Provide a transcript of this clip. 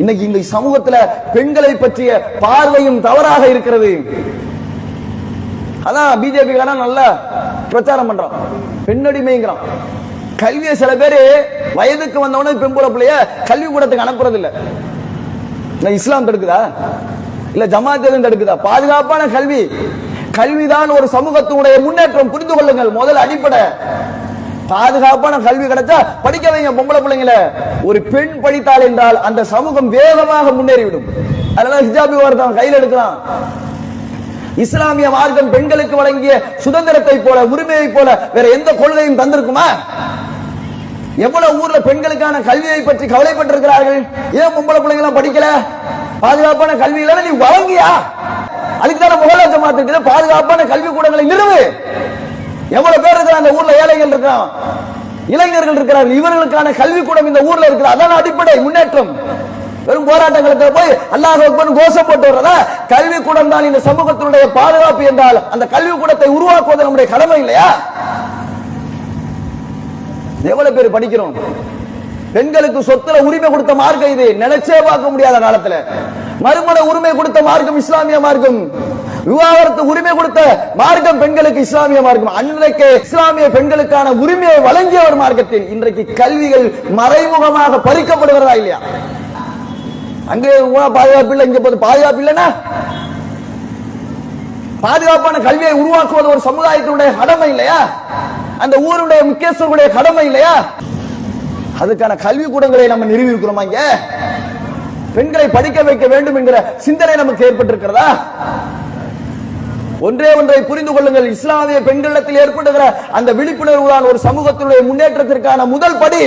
இன்னைக்கு இந்த சமூகத்துல பெண்களை பற்றிய பார்வையும் தவறாக இருக்கிறது. அதான் பிஜேபி நல்லா பிரச்சாரம் பண்றான். பெண்ணடிமைங்கிறான். கல்வியை சில பேரு வயதுக்கு வந்தவன பெண்புற பிள்ளைய கல்வி கூடத்துக்கு அனுப்புறது இல்ல இல்ல இஸ்லாம் தடுக்குதா? இல்ல ஜமாத் எதுவும் தடுக்குதா? பாதுகாப்பான கல்வி. கல்விதான் ஒரு சமூகத்தினுடைய முன்னேற்றம். புரிந்து கொள்ளுங்கள். முதல் அடிப்படை. பாதுகாப்பான கல்வி கிடைச்சா படிக்க வைங்க பொம்பளை பிள்ளைங்கள. ஒரு பெண் படித்தாள் என்றால் அந்த சமூகம் வேகமாக முன்னேறிவிடும். அதனால ஹிஜாபி ஒருத்தன் கையில் எடுக்கலாம் இஸ்லாமிய மார்க்கம் பெண்களுக்கு வழங்கிய சுதந்திரத்தை போல உரிமையை போல வேற எந்த கொள்கையும் தந்திருக்குமா? எவ்வளவு ஊர்ல பெண்களுக்கான கல்வியை பற்றி கவலைப்பட்டிருக்கிறார்கள்? ஏன் பொம்பளை பிள்ளைங்க எல்லாம் படிக்கல? பாதுகாப்பான கல்வி இல்லைன்னா நீ வழங்கியா? அதுக்கு தானே முகலா பாதுகாப்பான கல்வி கூடங்களை நிறுவு. எவ்வளவு பேர் இருக்கிறாங்க? அந்த ஊர்ல ஏழைகள் இருக்கான் இளைஞர்கள் இருக்கிறார்கள். இவர்களுக்கான கல்வி கூடம் இந்த ஊர்ல இருக்கிற அதான் அடிப்படை முன்னேற்றம். வெறும் போராட்டங்களுக்கு போய் அல்லாஹ் கோஷம் போட்டு வர்றதா? கல்வி கூடம் தான் இந்த சமூகத்தினுடைய பாதுகாப்பு என்றால் அந்த கல்வி கூடத்தை உருவாக்குவது நம்முடைய கடமை இல்லையா? எவ்வளவு பேர் படிக்கிறோம்? பெண்களுக்கு சொத்துல உரிமை கொடுத்த மார்க்கம் இது. நினைச்சே பார்க்க முடியாத காலத்துல. மறுமண உரிமை கொடுத்த மார்க்கம் இஸ்லாமிய மார்க்கம். விவாகரத்து உரிமை கொடுத்த மார்க்கம் பெண்களுக்கு இஸ்லாமிய மார்க்கம். அன்றைக்கு இஸ்லாமிய பெண்களுக்கான உரிமையை வழங்கிய ஒரு மார்க்கத்தில் இன்றைக்கு கல்விகள் மறைமுகமாக பறிக்கப்படுகிறதா இல்லையா? அங்கே பாதுகாப்பு இல்லை இங்க போது பாதுகாப்பு இல்லைன்னா? பாதுகாப்பான கல்வியை உருவாக்குவது ஒரு சமுதாயத்தினுடைய கடமை இல்லையா? அந்த ஊருடைய முக்கியஸ்தருடைய கடமை இல்லையா? அதுக்கான கல்வி கூடங்களை நம்ம நிறுவியிருக்கிறோமா இங்க? பெண்களை படிக்க வைக்க வேண்டும் என்கிற சிந்தனை நமக்கு ஏற்பட்டிருக்கிறதா? ஒன்றே ஒன்றை புரிந்து கொள்ளுங்கள். இஸ்லாமிய பெண்களிடத்தில் ஏற்படுகிற அந்த விழிப்புணர்வு தான் ஒரு சமூகத்தினுடைய முன்னேற்றத்திற்கான முதல் படி.